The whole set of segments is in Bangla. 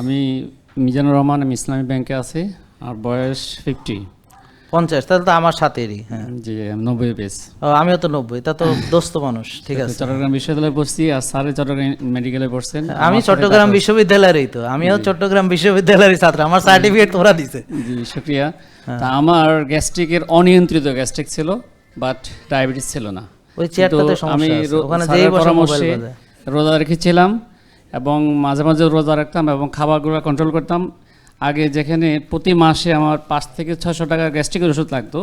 আমি মিজানুর রহমান আমি ইসলামী ব্যাংকে আছি আর বয়স ফিফটি পঞ্চাশ তাহলে তো আমার সাথেরই হ্যাঁ। জি নব্বই বেস আমিও তো নব্বই তা তো দোস্ত মানুষ ঠিক আছে। চট্টগ্রাম বিশ্ববিদ্যালয়ে পড়ছি আর স্যারে চট্টগ্রাম মেডিকেলে পড়ছেন। আমি চট্টগ্রাম বিশ্ববিদ্যালয়েরই তো আমিও চট্টগ্রাম বিশ্ববিদ্যালয়ের ছাত্র আমার সার্টিফিকেট তোরা দিছে। জি শুক্রিয়া। তা আমার গ্যাস্ট্রিকের অনিয়ন্ত্রিত গ্যাস্ট্রিক ছিল বাট ডায়াবেটিস ছিল না। ওই চেয়ারটাতে সমস্যা আমি আছে। ওখানে যেই পরামর্শে রোজা রেখেছিলাম এবং মাঝে মাঝে রোজা রাখতাম এবং খাবারগুলো কন্ট্রোল করতাম। আগে যেখানে প্রতি মাসে আমার পাঁচ থেকে ছশো টাকার গ্যাস্ট্রিকের ওষুধ লাগতো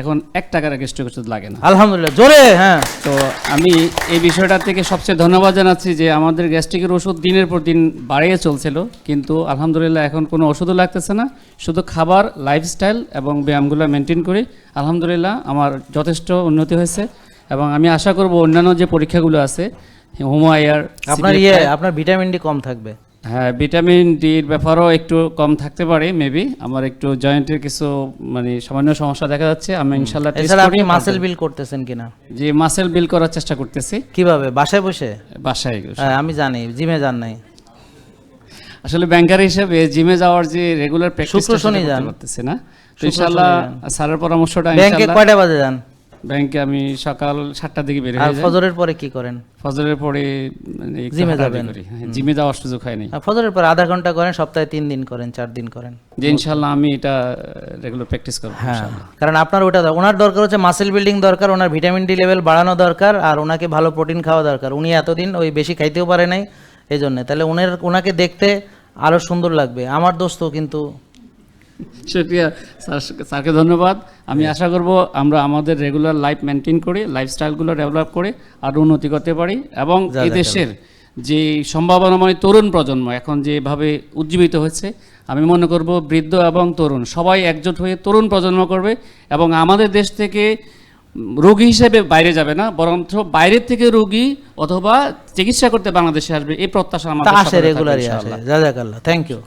এখন এক টাকার গ্যাস্ট্রিক ওষুধ লাগে না। আলহামদুলিল্লাহ জোরে হ্যাঁ। তো আমি এই বিষয়টা থেকে সবচেয়ে ধন্যবাদ জানাচ্ছি যে আমাদের গ্যাস্ট্রিকের ওষুধ দিনের পর দিন বাড়িয়ে চলছিল কিন্তু আলহামদুলিল্লাহ এখন কোনো ওষুধও লাগতেছে না। শুধু খাবার লাইফস্টাইল এবং ব্যায়ামগুলো মেনটেন করি। আলহামদুলিল্লাহ আমার যথেষ্ট উন্নতি হয়েছে এবং আমি আশা করব অন্যান্য যে পরীক্ষাগুলো আছে আপনার ইয়ে আপনার ভিটামিন ডি কম থাকবে। হ্যাঁ ভিটামিন ডির ব্যাপারও একটু কম থাকতে পারে মেবি আমার একটু জয়েন্টের কিছু মানে সামান্য সমস্যা দেখা যাচ্ছে আমি ইনশাল্লাহ এছাড়া আপনি মাসেল বিল করতেছেন কিনা? যে মাসেল বিল করার চেষ্টা করতেছি। কীভাবে? বাসায় বসে? বাসায় হ্যাঁ আমি জানি জিমে যান নাই। আসলে ব্যাংকার হিসেবে জিমে যাওয়ার যে রেগুলার প্র্যাকটিস শুক্র শনি যান। করতেছি না। তো ইনশাআল্লাহ স্যারের পরামর্শটা ব্যাংকে কয়টা বাজে যান? ব্যাংকে আমি সকাল সাতটার দিকে বের হয়ে যাই। ফজরের পরে কি করেন? ফজরের পরে মানে জিমে যাবেন? হ্যাঁ, জিমে যাওয়ার সুযোগ হয়নি ফজরের পরে আধা ঘণ্টা করেন সপ্তাহে তিন দিন করেন চার দিন করেন? যে ইনশাআল্লাহ আমি এটা রেগুলার প্র্যাকটিস করব হ্যাঁ কারণ আপনার ওটা ওনার দরকার হচ্ছে মাসেল বিল্ডিং দরকার ওনার ভিটামিন ডি লেভেল বাড়ানো দরকার আর ওনাকে ভালো প্রোটিন খাওয়া দরকার। উনি এতদিন ওই বেশি খাইতেও পারে নাই এই জন্যে তাহলে উনের ওনাকে দেখতে আরও সুন্দর লাগবে। আমার দোস্ত কিন্তু শুক্রিয়া স্যার স্যারকে ধন্যবাদ। আমি আশা করব আমরা আমাদের রেগুলার লাইফ মেনটেন করে লাইফস্টাইলগুলো ডেভেলপ করে আরও উন্নতি করতে পারি এবং এই দেশের যে সম্ভাবনাময় তরুণ প্রজন্ম এখন যেভাবে উজ্জীবিত হচ্ছে আমি মনে করব বৃদ্ধ এবং তরুণ সবাই একজোট হয়ে তরুণ প্রজন্ম করবে এবং আমাদের দেশ থেকে রোগী হিসেবে বাইরে যাবে না বরঞ্চ বাইরের থেকে রোগী অথবা চিকিৎসা করতে বাংলাদেশে আসবে এই প্রত্যাশা আমাদের রেগুলারই আসে। Thank you